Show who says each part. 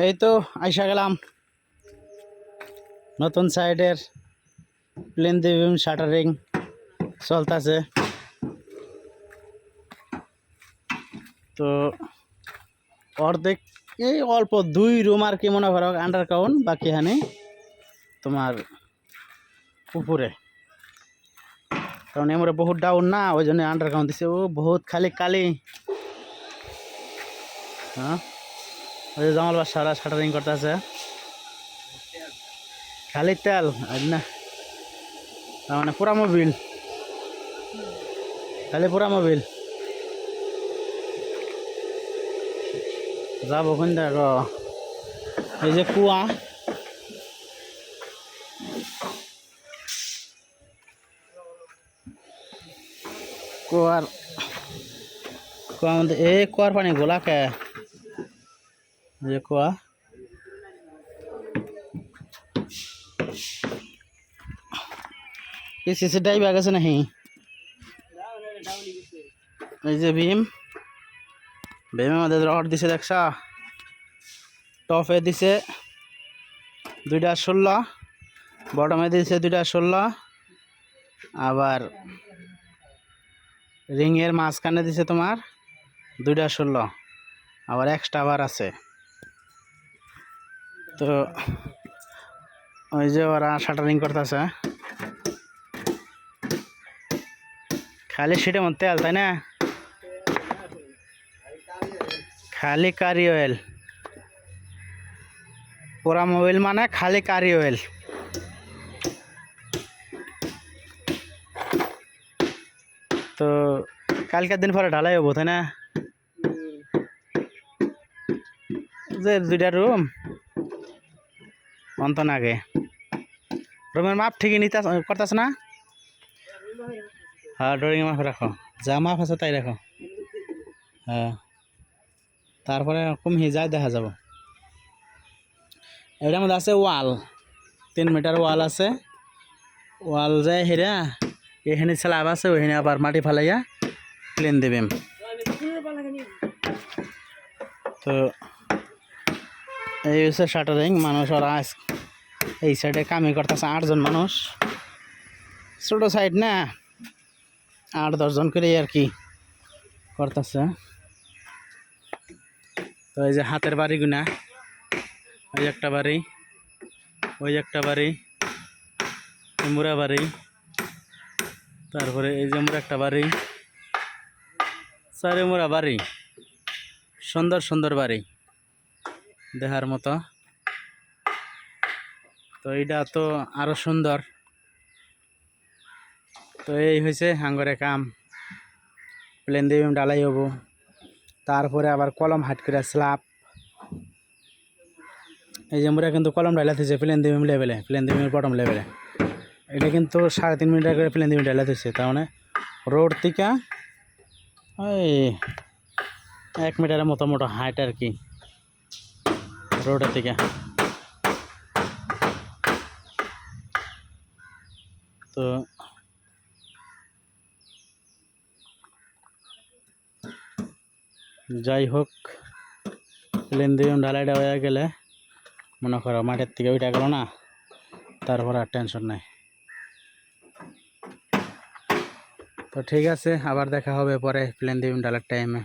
Speaker 1: এই তো আইসা গেলাম। নতুন সাইডের প্লেন দিবিম শাটারিং চলতেছে। তো অর্ধেক, এই অল্প দুই রুম আর কি মনে করো আন্ডার কাউন্ট বাকি হানি তোমার উপরে। কারণ এমরে বহুত ডাউন না, ওই জন্য আন্ডার কাউন্ট দিছে। ও, বহুত খালি কালি হ্যাঁ? ওই যে জামাল বাসারা শাটারিং করতেছে। খালি তেল না। তার মানে পুরা মোবিল। খালি পুরা মোবিল। যাব কোন দেখো এই যে কুয়া। কুয়ার কুয়ার মধ্যে এই কুয়ার পানি গোলাকে। যে কুয়া এই সিসি ডাইভ গেছে নাহি এই যে ভীম। ভীমের মধ্যে রড দিছে, দেখছা? টপে দিছে দুইটা ষোলো বটমে দিছে দুইটা ষোলো। আবার রিংয়ের মাঝখানে দিছে তোমার দুইটা ষোলো। আবার এক্সট্রা বার আছে। তো ওই যে ওরা শাটারিং করতেছে। খালি সেটার মধ্যে তেল তাই না? খালি কারি অয়েল পুরা মোবাইল মানে খালি কারি অয়েল তো কালকের দিন পরে ঢালাই হব তাই না? যে দুইটা রুম অন্তন আগে। রুমের মাপ ঠিকই নিতে করতেছ না? হ্যাঁ ড্রয়িং মাপ রাখো। যা মাপ আছে তাই রাখো। হ্যাঁ। তারপরে কমিয়ে যায় দেখা যাব। এটার মধ্যে আছে ওয়াল। তিন মিটার ওয়াল আছে। ওয়াল যায় হেরা, এখানে স্ল্যাব আছে, ওইখানে আবার মাটি ফালাইয়া প্লেন দেবেন তো এই হচ্ছে শাটারিং মানুষ ওরা এই সাইডে কামি করতেছে আটজন মানুষ। ছোটো সাইড না, আট দশজন করে আর কি করতেছে। তো এই যে হাতের বাড়িগুনা, ওই একটা বাড়ি, ওই একটা বাড়ি মুড়া বাড়ি, তারপরে এই যে মুড়া একটা বাড়ি, চারি মুড়া বাড়ি, সুন্দর সুন্দর বাড়ি দেখার মতো। তো এইটা তো আরও সুন্দর। তো এই হয়েছে হাঙ্গরে কাম। প্লেন দিয়ে ডালাই হব। তারপরে আবার কলম হাট করে স্ল্যাব এই যে আমরা কিন্তু কলম ডালাতেছে প্লেন দিয়ে লেভেলে, প্লেন দিয়ে বটম লেভেলে। এটা কিন্তু সাড়ে তিন মিটার করে প্লেন দিয়ে ডালাতেছে তার মানে রোড থেকে ওই এক মিটারের মতো মোটো হাইট আর কি। রোডের থেকে। তো যাই হোক প্লেন দিয়ে ঢালাইটা হয়ে গেলে মনে করো মাঠের থেকে ওইটা গেল না, তারপর আর টেনশন নাই। তো ঠিক আছে, আবার দেখা হবে পরে প্লেন দিয়ে ঢালার টাইমে